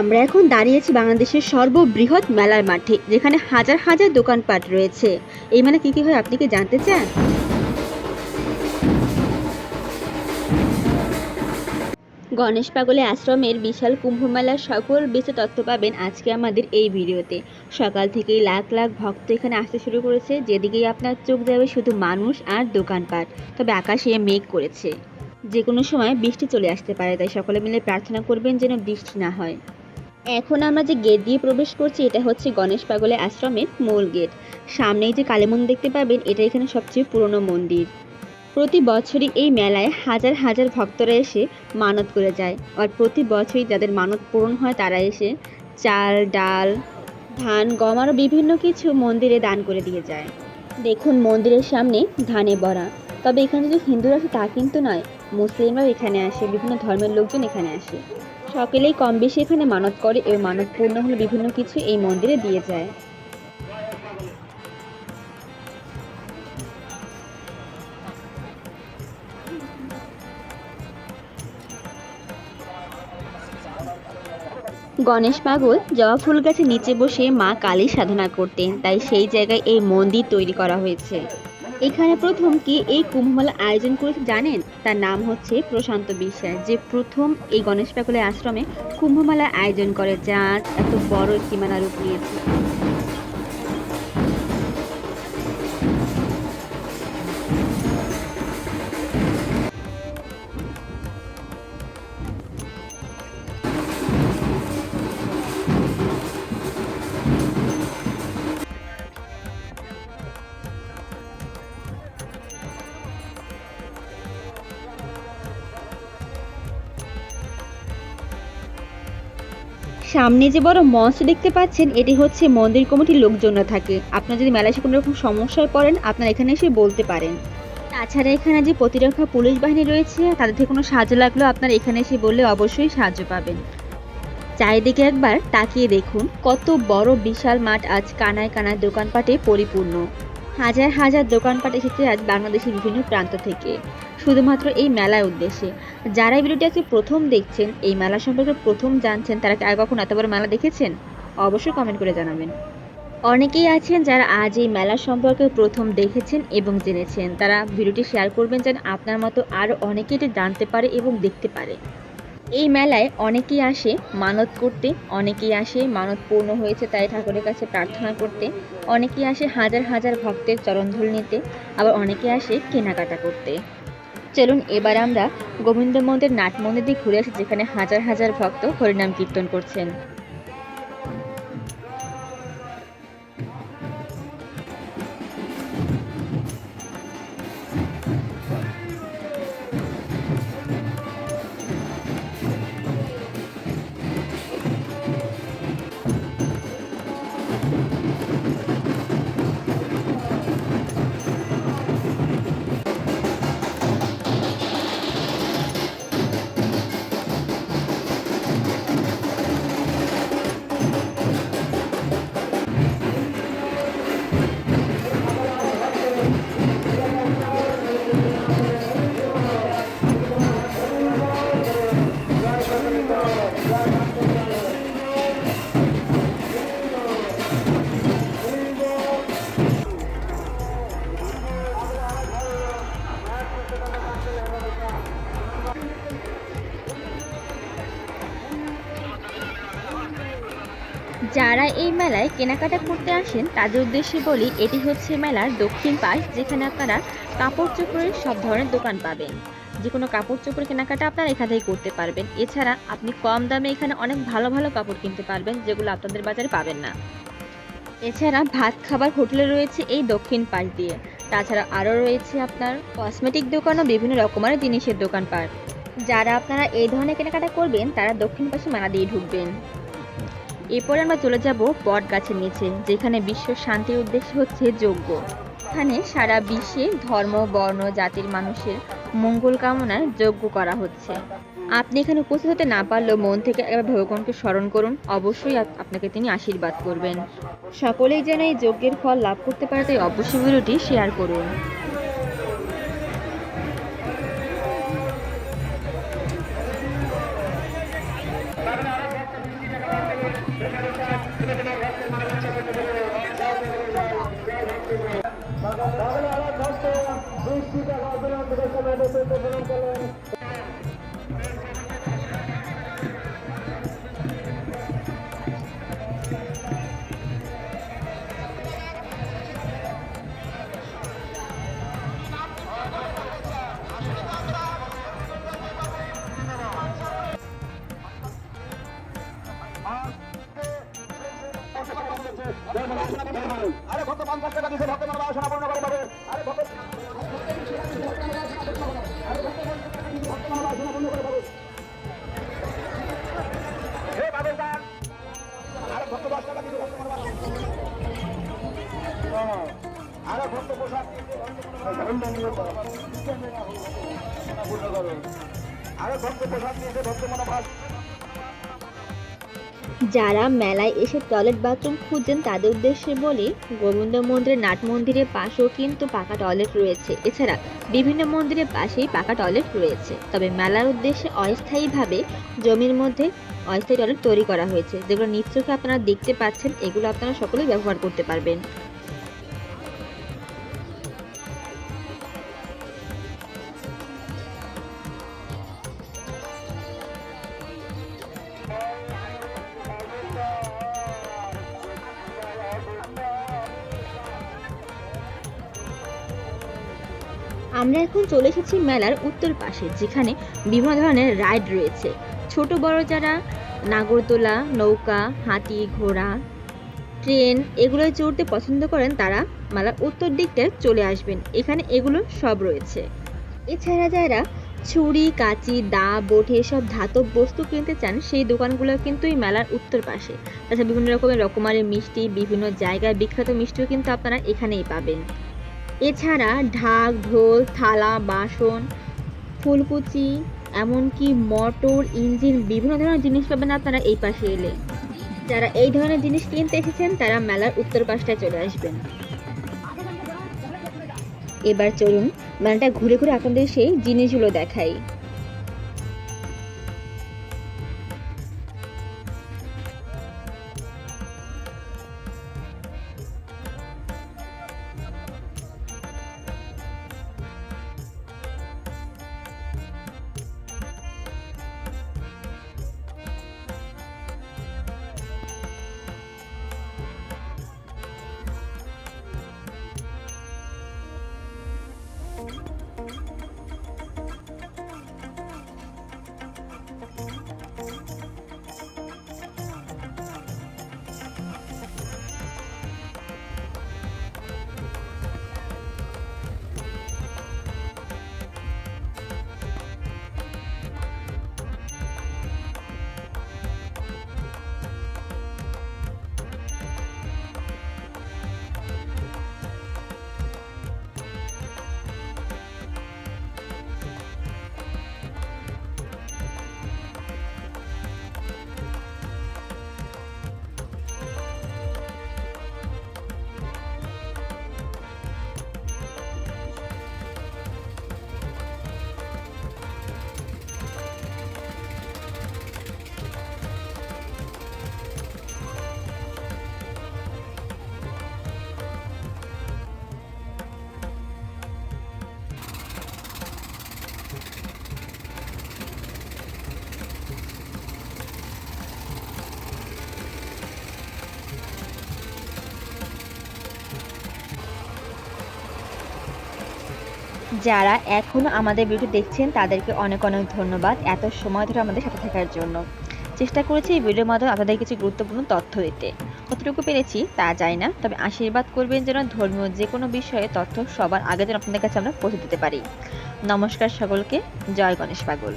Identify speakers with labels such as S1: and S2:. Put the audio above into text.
S1: আমরা এখন দাঁড়িয়েছি বাংলাদেশের সর্ববৃহৎ মেলার মাঠে, যেখানে হাজার হাজার দোকানপাট রয়েছে। এই মেলা কি কি হয় আপনি কি জানতে চান? গণেশ পাগলে আশ্রমের বিশাল কুম্ভ মেলার সকল বেঁচে তথ্য পাবেন আজকে আমাদের এই ভিডিওতে। সকাল থেকেই লাখ লাখ ভক্ত এখানে আসতে শুরু করেছে, যেদিকেই আপনার চোখ যাবে শুধু মানুষ আর দোকানপাট, তবে আকাশে মেঘ করেছে। যে কোনো সময় বৃষ্টি চলে আসতে পারে, তাই সকলে মিলে প্রার্থনা করবেন যেন বৃষ্টি না হয়। এখন আমরা যে গেট দিয়ে প্রবেশ করছি, এটা হচ্ছে গণেশ পাগলে আশ্রমের মূল গেট সামনেই যে কালী মন্দির দেখতে পাবেন, এটা এখানে সবচেয়ে পুরনো মন্দির। প্রতি বছরই এই মেলায় হাজার হাজার ভক্তরা এসে মানত করে যায়। আর প্রতি বছরই যাদের মানত পূরণ হয়, তারা এসে চাল, ডাল, ধান, গম আরও বিভিন্ন কিছু মন্দিরে দান করে দিয়ে যায়। দেখুন মন্দিরের সামনে ধানে ভরা তবে এখানে যে হিন্দুরা আসে, তা কিন্তু নয়। মুসলিমরাও এখানে আসে, বিভিন্ন ধর্মের লোকজন এখানে আসে। সকলেই কম বেশি এখানে মানত করে এবং মানত পূর্ণ হলে বিভিন্ন কিছু এই মন্দিরে দিয়ে যায়। গণেশ পাগল জবা ফুল গাছের নিচে বসে মা কালী সাধনা করতেন, তাই সেই জায়গায় এই মন্দির তৈরি করা হয়েছে। এখানে প্রথম কি এই কুম্ভমেলা আয়োজন করেছে জানেন? তার নাম হচ্ছে প্রশান্ত বিশ্বাস, যে প্রথম এই গণেশ প্যাকুলের আশ্রমে কুম্ভমেলা আয়োজন করে। যা এত বড় সীমানা রূপ নিয়েছে। সামনে যে বড় মঞ্চ দেখতে পাচ্ছেন, এটি হচ্ছে মন্দির কমিটির লোকজনরা থাকে। আপনারা যদি মেলায় কোনো রকম সমস্যায় পড়েন, আপনারা এখানে এসে বলতে পারেন। তাছাড়া এখানে যে প্রতিরক্ষা পুলিশ বাহিনী রয়েছে, তাদের থেকে কোনো সাহায্য লাগলেও আপনারা এখানে এসে বললে অবশ্যই সাহায্য পাবেন। চারিদিকে একবার তাকিয়ে দেখুন, কত বড় বিশাল মাঠ আজ কানায় কানায় দোকানপাটে পরিপূর্ণ। হাজার হাজার দোকানপাট এসেছে আজ বাংলাদেশের বিভিন্ন প্রান্ত থেকে। শুধুমাত্র এই মেলার উদ্দেশ্যে। যারা এই ভিডিওটি আজকে প্রথম দেখছেন, এই মেলা সম্পর্কে প্রথম জানছেন, তারা কি আর কখনো এত বড় মেলা দেখেছেন? অবশ্যই কমেন্ট করে জানাবেন। অনেকেই আছেন যারা আজ এই মেলা সম্পর্কে প্রথম দেখেছেন এবং জেনেছেন। তারা ভিডিওটি শেয়ার করবেন যেন আপনার মতো আরও অনেকে এটি জানতে পারে এবং দেখতে পারে। এই মেলায় অনেকেই আসে মানত করতে, অনেকেই আসে মানত পূর্ণ হয়েছে তাই ঠাকুরের কাছে প্রার্থনা করতে, অনেকেই আসে হাজার হাজার ভক্তের চরণধুল নিতে, আবার অনেকে আসে কেনাকাটা করতে। চলুন, এবার আমরা গোবিন্দ মন্দির নাট মন্দির দিয়ে ঘুরে আসি, যেখানে হাজার হাজার ভক্ত হরিনাম কীর্তন করছেন। যারা এই মেলায় কেনাকাটা করতে আসেন, তাদের উদ্দেশ্যে বলি, এটি হচ্ছে মেলার দক্ষিণ পাশ, যেখানে আপনারা কাপড় চোপড়ের সব ধরনের দোকান পাবেন। যে কোনো কাপড় চোপড় কেনাকাটা আপনারা এখান থেকে করতে পারবেন। এছাড়া আপনি কম দামে এখানে অনেক ভালো ভালো কাপড় কিনতে পারবেন, যেগুলো আপনাদের বাজারে পাবেন না। এছাড়া ভাত খাবার হোটেলে রয়েছে এই দক্ষিণ পাশ দিয়ে। তাছাড়া আরও রয়েছে আপনার কসমেটিক দোকান ও বিভিন্ন রকমের জিনিসের দোকানপাট যারা আপনারা এই ধরনের কেনাকাটা করবেন, তারা দক্ষিণ পাশে মেলা দিয়ে ঢুকবেন। এরপরে আমরা চলে যাব বট গাছের নিচে, যেখানে বিশ্ব শান্তির উদ্দেশ্য হচ্ছে যজ্ঞ। এখানে সারা বিশ্বে ধর্ম, বর্ণ, জাতির মানুষের মঙ্গল কামনায় যজ্ঞ করা হচ্ছে। আপনি এখানে উপস্থিত হতে না পারলেও মন থেকে একবার ভগবানকে স্মরণ করুন, অবশ্যই আপনাকে তিনি আশীর্বাদ করবেন। সকলেই যেন এই যজ্ঞের ফল লাভ করতে পারে তাই অবশ্যই ভিডিওটি শেয়ার করুন।
S2: আরে
S1: যারা মেলায় এসে টয়লেট বাথরুম খুঁজছেন, তাদের উদ্দেশ্যে বলি, গোবিন্দ মন্দিরের নাট মন্দিরের পাশেও কিন্তু পাকা টয়লেট রয়েছে। এছাড়া বিভিন্ন মন্দিরের পাশেই পাকা টয়লেট রয়েছে। তবে মেলার উদ্দেশ্যে অস্থায়ীভাবে জমির মধ্যে অস্থায়ী টয়লেট তৈরি করা হয়েছে। যেগুলো নিশ্চয়ই আপনারা দেখতে পাচ্ছেন, এগুলো আপনারা সকলেই ব্যবহার করতে পারবেন। আমরা এখন চলে এসেছি মেলার উত্তর পাশে, যেখানে বিভিন্ন ধরনের রাইড রয়েছে। ছোট, বড় যারা, নাগরদোলা, নৌকা, হাতি, ঘোড়া, ট্রেন, এগুলোয় চড়তে পছন্দ করেন, তারা মেলার উত্তর দিকটায় চলে আসবেন। এখানে এগুলো সব রয়েছে। এছাড়া যারা ছুরি, কাঁচি, দা, বটি এসব ধাতব বস্তু কিনতে চান, সেই দোকানগুলো কিন্তু এই মেলার উত্তর পাশে। তাছাড়া বিভিন্ন রকমের রকমারি মিষ্টি, বিভিন্ন জায়গায় বিখ্যাত মিষ্টিও কিন্তু আপনারা এখানেই পাবেন। এছাড়া ঢাক, ঢোল, থালা, বাসন, ফুলকুচি, এমনকি মোটর, ইঞ্জিন, বিভিন্ন ধরনের জিনিস পাবেন আপনারা এই পাশে এলে। যারা এই ধরনের জিনিস কিনতে এসেছেন, তারা মেলার উত্তর পাশটায় চলে আসবেন। এবার চলুন, মেলাটা ঘুরে ঘুরে আপনাদের সেই জিনিসগুলো দেখাই। যারা এখনও আমাদের ভিডিও দেখছেন, তাদেরকে অনেক অনেক ধন্যবাদ এত সময় ধরে আমাদের সাথে থাকার জন্য। চেষ্টা করেছি এই ভিডিওর মাধ্যমে আপনাদের কিছু গুরুত্বপূর্ণ তথ্য দিতে। কতটুকু পেরেছি তা যায় না, তবে আশীর্বাদ করবেন যেন ধর্মীয় যে কোনো বিষয়ে তথ্য সবার আগে যেন আপনাদের কাছে আমরা পৌঁছে দিতে পারি। নমস্কার সকলকে, জয় গণেশ পাগল।